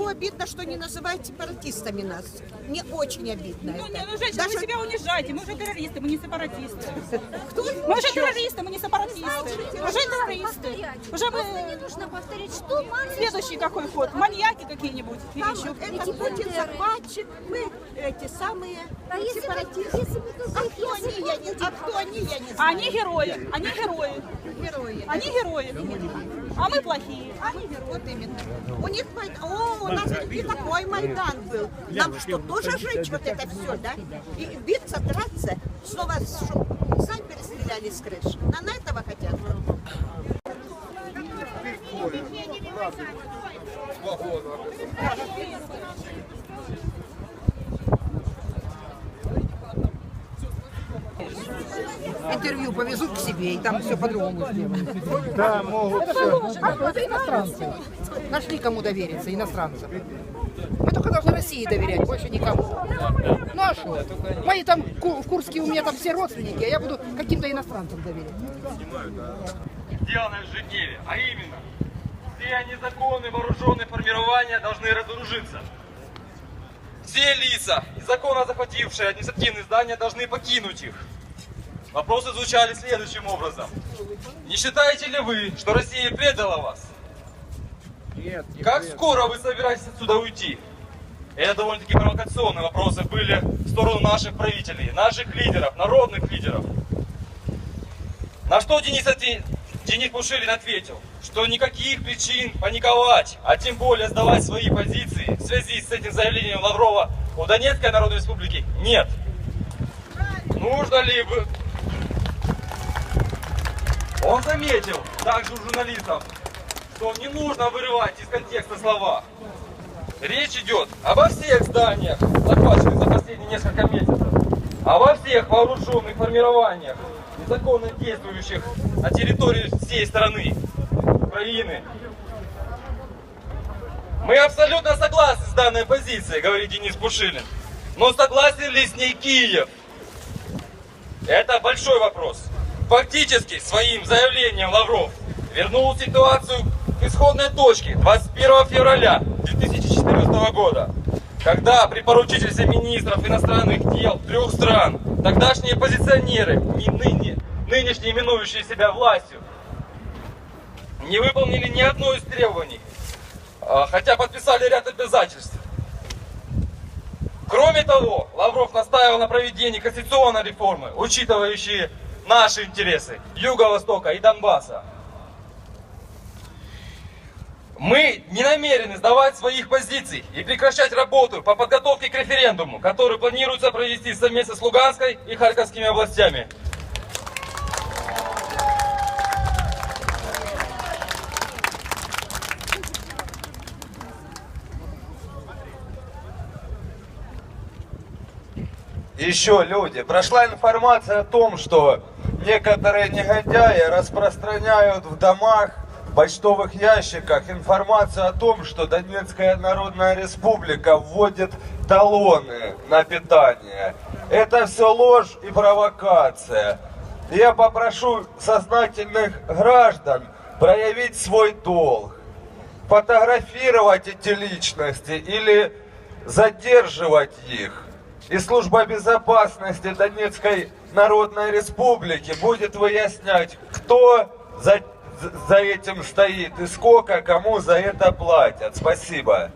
всего обидно, что не называют сепаратистами нас. Мне очень обидно Ну, это. ну, женщина, Даже- вы себя унижаете. Мы уже террористы, мы не сепаратисты. Кто? Мы уже террористы, мы не сепаратисты. Уже террористы. Уже Просто не нужно повторить, что мало Следующий какой ход? Маньяки какие-нибудь? Или Там еще? это Эти Путин бандеры. захватчик, мы эти самые А если бы, сепаратисты. если бы только А их кто они, я не, а кто они, я не знаю. Они герои, они герои. герои. Они герои. А мы плохие. Они вот именно. У них Майдан. О, у нас и такой Майдан был. Нам что, тоже жить вот это все, да? И биться, драться, снова шо, снайперы стреляли с крыш. На, на этого хотят. Интервью повезут к себе, и там все по-другому сделают. Да, могут все. А это иностранцы. Нашли кому довериться, иностранцам. Мы только должны России доверять, больше никому. Ну а что? Мои там в Курске у меня там все родственники, а я буду каким-то иностранцам доверять. сделанное в Женеве, а именно, все незаконные вооруженные формирования должны разоружиться. Все лица, незаконно захватившие административные здания, должны покинуть их. Вопросы звучали следующим образом. Не считаете ли вы, что Россия предала вас? Нет, не Как вред. скоро вы собираетесь отсюда уйти? Это довольно-таки провокационные вопросы были в сторону наших правителей, наших лидеров, народных лидеров. На что Денис, отве- Денис Пушилин ответил, что никаких причин паниковать, а тем более сдавать свои позиции в связи с этим заявлением Лаврова у Донецкой Народной Республики нет. Нужно ли. Он заметил, также у журналистов, что не нужно вырывать из контекста слова. Речь идет обо всех зданиях, захваченных за последние несколько месяцев, обо всех вооруженных формированиях, незаконно действующих на территории всей страны, Украины. Мы абсолютно согласны с данной позицией, говорит Денис Пушилин. Но согласен ли с ней Киев? Это большой вопрос. Фактически своим заявлением Лавров вернул ситуацию к исходной точке 21 февраля 2014 года, когда при поручительстве министров иностранных дел трех стран тогдашние позиционеры, не ныне, нынешние именующие себя властью, не выполнили ни одно из требований, а, хотя подписали ряд обязательств. Кроме того, Лавров настаивал на проведении конституционной реформы, учитывающей наши интересы Юго-Востока и Донбасса. Мы не намерены сдавать своих позиций и прекращать работу по подготовке к референдуму, который планируется провести совместно с Луганской и Харьковскими областями. Еще люди. Прошла информация о том, что некоторые негодяи распространяют в домах, почтовых ящиках информацию о том, что Донецкая Народная Республика вводит талоны на питание. Это все ложь и провокация. Я попрошу сознательных граждан проявить свой долг фотографировать эти личности или задерживать их. И служба безопасности Донецкой Народной Республики будет выяснять, кто за, за этим стоит и сколько кому за это платят. Спасибо.